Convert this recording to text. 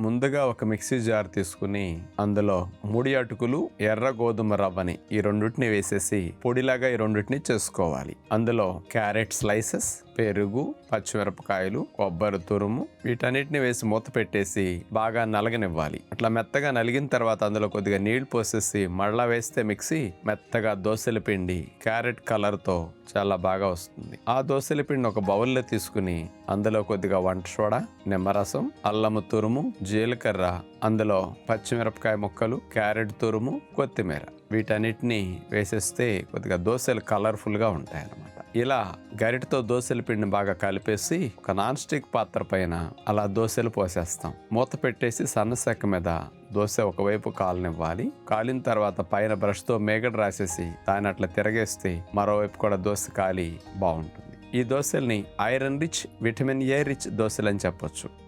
ముందుగా ఒక mixie jar తీసుకుని అందులో ముడి అటుకులు ఎర్ర గోధుమ రవ్వని ఈ రెండింటిని వేసేసి పొడిలాగా ఈ రెండింటిని చేసుకోవాలి. అందులో క్యారెట్ స్లైసెస్ పెరుగు పచ్చిమిరపకాయలు కొబ్బరి తురుము వీటన్నిటిని వేసి మూత పెట్టేసి బాగా నలగనివ్వాలి. అట్లా మెత్తగా నలిగిన తర్వాత అందులో కొద్దిగా నీళ్ళు పోసేసి మళ్ళా వేస్తే మిక్సీ మెత్తగా దోశల పిండి క్యారెట్ కలర్తో చాలా బాగా వస్తుంది. ఆ దోశల పిండి ఒక బౌల్లో తీసుకుని అందులో కొద్దిగా వంట సోడా నిమ్మరసం అల్లము తురుము జీలకర్ర అందులో పచ్చిమిరపకాయ ముక్కలు క్యారెట్ తురుము కొత్తిమీర. వీటన్నిటిని వేసేస్తే కొద్దిగా దోశలు కలర్ఫుల్గా ఉంటాయి అన్నమాట ఇలా గరిటతో దోశల పిండిని బాగా కలిపేసి ఒక నాన్ స్టిక్ పాత్ర పైన అలా దోశలు పోసేస్తాం. మూత పెట్టేసి సన్నసెక్క మీద దోశ ఒకవైపు కాలనివ్వాలి. కాలిన తర్వాత పైన బ్రష్తో మేగడ రాసేసి దాన్ని అట్లా తిరగేస్తే మరోవైపు కూడా దోశ కాలి బాగుంటుంది. ఈ దోశల్ని iron rich vitamin A rich దోశలు అని చెప్పొచ్చు.